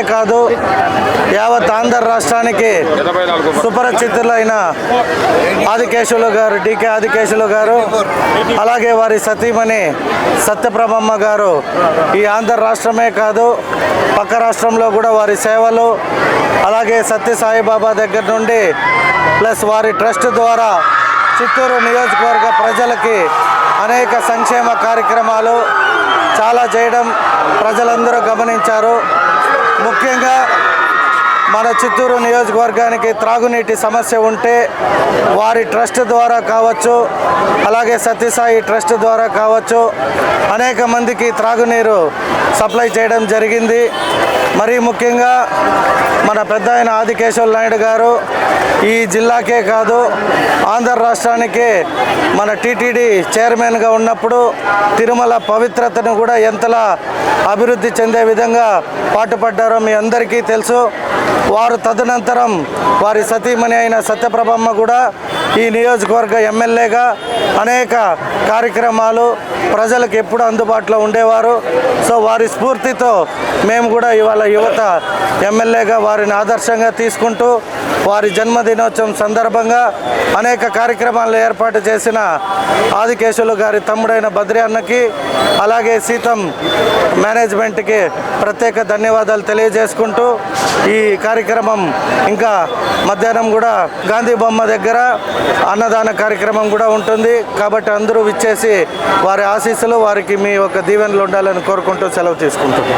రాష్ట్రమే కాదు యావత్ ఆంధ్ర రాష్ట్రానికి సుపరిచితులైన ఆదికేశవులు గారు డికే ఆదికేశవులు గారు అలాగే వారి సతీమణి సత్యప్రభమ్మ గారు ఈ ఆంధ్ర రాష్ట్రమే కాదు పక్క రాష్ట్రంలో కూడా వారి సేవలు అలాగే సత్య సాయిబాబా దగ్గర నుండి ప్లస్ వారి ట్రస్ట్ ద్వారా చిత్తూరు నియోజకవర్గ ప్రజలకి అనేక సంక్షేమ కార్యక్రమాలు చాలా చేయడం ప్రజలందరూ గమనించారు. ముఖ్యంగా మన చిత్తూరు నియోజకవర్గానికి త్రాగునీటి సమస్య ఉంటే వారి ట్రస్ట్ ద్వారా కావచ్చు అలాగే సత్యసాయి ట్రస్ట్ ద్వారా కావచ్చు అనేక మందికి త్రాగునీరు సప్లై చేయడం జరిగింది. మరీ ముఖ్యంగా మన పెద్ద ఆయన ఆదికేశవ నాయుడు గారు ఈ జిల్లాకే కాదు ఆంధ్ర రాష్ట్రానికే మన టీటీడీ చైర్మన్గా ఉన్నప్పుడు తిరుమల పవిత్రతను కూడా ఎంతలా అభివృద్ధి చెందే విధంగా పాటుపడ్డారో మీ అందరికీ తెలుసు. వారు తదనంతరం వారి సతీమణి అయిన సత్యప్రభమ్మ కూడా ఈ నియోజకవర్గ ఎమ్మెల్యేగా అనేక కార్యక్రమాలు ప్రజలకు ఎప్పుడు అందుబాటులో ఉండేవారు. సో వారి స్ఫూర్తితో మేము కూడా ఇవాళ యువత ఎమ్మెల్యేగా వారిని ఆదర్శంగా తీసుకుంటూ వారి జన్మదినోత్సవం సందర్భంగా అనేక కార్యక్రమాలు ఏర్పాటు చేసిన ఆదికేశులు గారి తమ్ముడైన బద్రి అన్నకి అలాగే సీతం మేనేజ్మెంట్కి ప్రత్యేక ధన్యవాదాలు తెలియజేసుకుంటూ ఈ కార్యక్రమం ఇంకా మధ్యాహ్నం కూడా గాంధీ బొమ్మ దగ్గర అన్నదాన కార్యక్రమం కూడా ఉంటుంది. కాబట్టి అందరూ విచ్చేసి వారి ఆశీస్సులు వారికి మీ యొక్క దీవెనలు ఉండాలని కోరుకుంటూ సెలవు తీసుకుంటున్నాం.